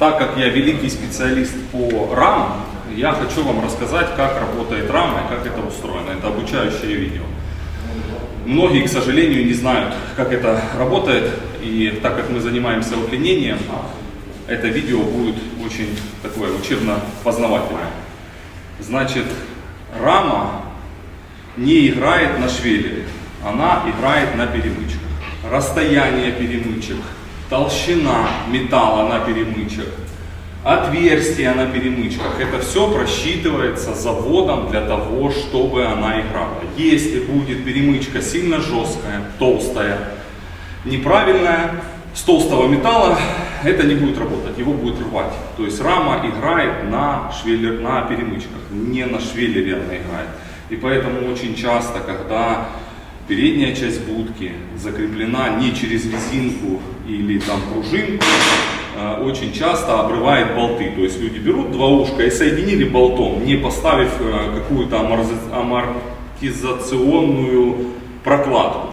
Так как я великий специалист по рамам, я хочу вам рассказать, как работает рама и как это устроено. Это обучающее видео. Многие, к сожалению, не знают, как это работает, и так как мы занимаемся удлинением, это видео будет очень такое учебно-познавательное. Значит, рама не играет на швеллере, она играет на перемычках. Расстояние перемычек, толщина металла на перемычках, отверстия на перемычках. Это все просчитывается заводом для того, чтобы она играла. Если будет перемычка сильно жесткая, толстая, неправильная, с толстого металла, это не будет работать, его будет рвать. То есть рама играет на, швеллер, на перемычках, не на швеллере она играет. И поэтому очень часто, когда передняя часть будки закреплена не через резинку или там пружинку, э, очень часто обрывает болты. То есть люди берут два ушка и соединили болтом, не поставив э, какую-то аморти- амортизационную прокладку.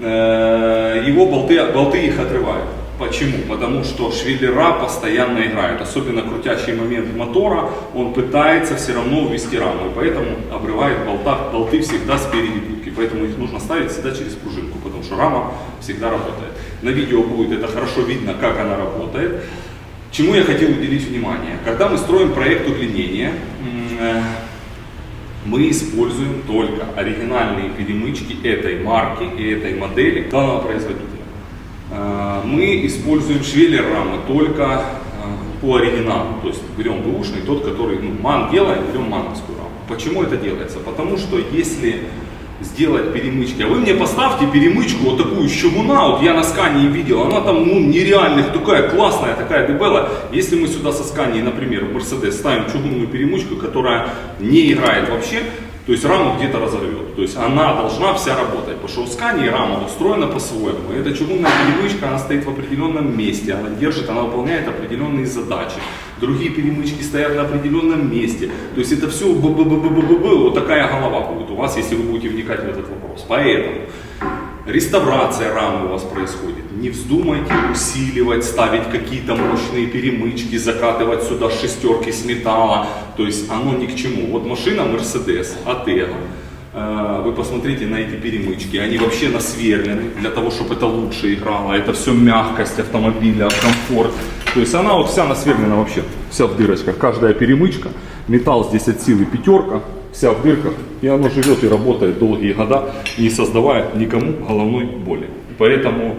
Э, Его болты, болты их отрывают. Почему? Потому что швеллера постоянно играют, особенно крутящий момент мотора, он пытается все равно увести раму, и поэтому обрывает болта, болты всегда спереди будки, поэтому их нужно ставить всегда через пружинку, потому что рама всегда работает. На видео будет это хорошо видно, как она работает. Чему я хотел уделить внимание? Когда мы строим проект удлинения, э, мы используем только оригинальные перемычки этой марки и этой модели данного производителя. Мы используем швеллер рамы только э, по оригиналу, то есть берем бэушный, тот, который ну, ман делаем, берем мановскую раму. Почему это делается? Потому что если сделать перемычки, а вы мне поставьте перемычку вот такую чугуна, вот я на скании видел, она там ну, нереальных, такая классная, такая дебела. Если мы сюда со скании, например, в Mercedes ставим чугунную перемычку, которая не играет вообще, то есть раму где-то разорвет. То есть она должна вся работать. Потому что скании рама устроена по-своему. Эта чугунная перемычка, она стоит в определенном месте, она держит, она выполняет определенные задачи. Другие перемычки стоят на определенном месте. То есть это все б б б б б б вот такая голова будет у вас, если вы будете вникать в этот вопрос. Поэтому реставрация рамы у вас происходит. Не вздумайте усиливать, ставить какие-то мощные перемычки, закатывать сюда шестерки с металла. То есть оно ни к чему. Вот машина Mercedes Atego. Э, Вы посмотрите на эти перемычки, они вообще насверлены для того, чтобы это лучше играло. Это все мягкость автомобиля, комфорт. То есть она вот вся насверлена вообще, вся в дырочках. Каждая перемычка, металл здесь от силы пятерка, вся в дырках. И оно живет и работает долгие года, не создавая никому головной боли. Поэтому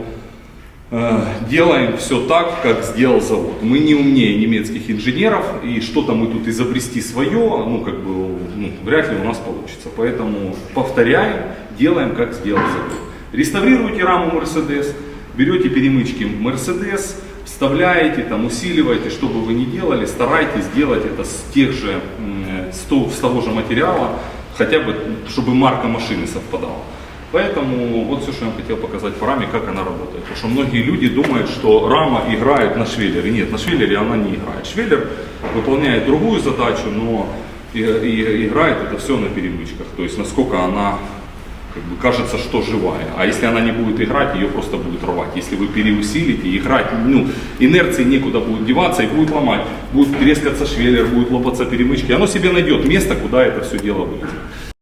Э, делаем все так, как сделал завод. Мы не умнее немецких инженеров, и что-то мы тут изобрести свое, ну, как бы, ну, вряд ли у нас получится. Поэтому повторяем, делаем, как сделал завод. Реставрируйте раму Mercedes, берете перемычки Mercedes, вставляете, там, усиливаете, что бы вы ни делали, старайтесь сделать это с тех же, м, с того же материала, хотя бы, чтобы марка машины совпадала. Поэтому вот все, что я хотел показать по раме, как она работает. Потому что многие люди думают, что рама играет на швеллере. Нет, на швеллере она не играет. Швеллер выполняет другую задачу, но и, и- играет это все на перемычках. То есть насколько она как бы, кажется, что живая. А если она не будет играть, ее просто будет рвать. Если вы переусилите, играть, ну, инерции некуда будет деваться и будет ломать. Будет трескаться швеллер, будет лопаться перемычки. Оно себе найдет место, куда это все дело будет.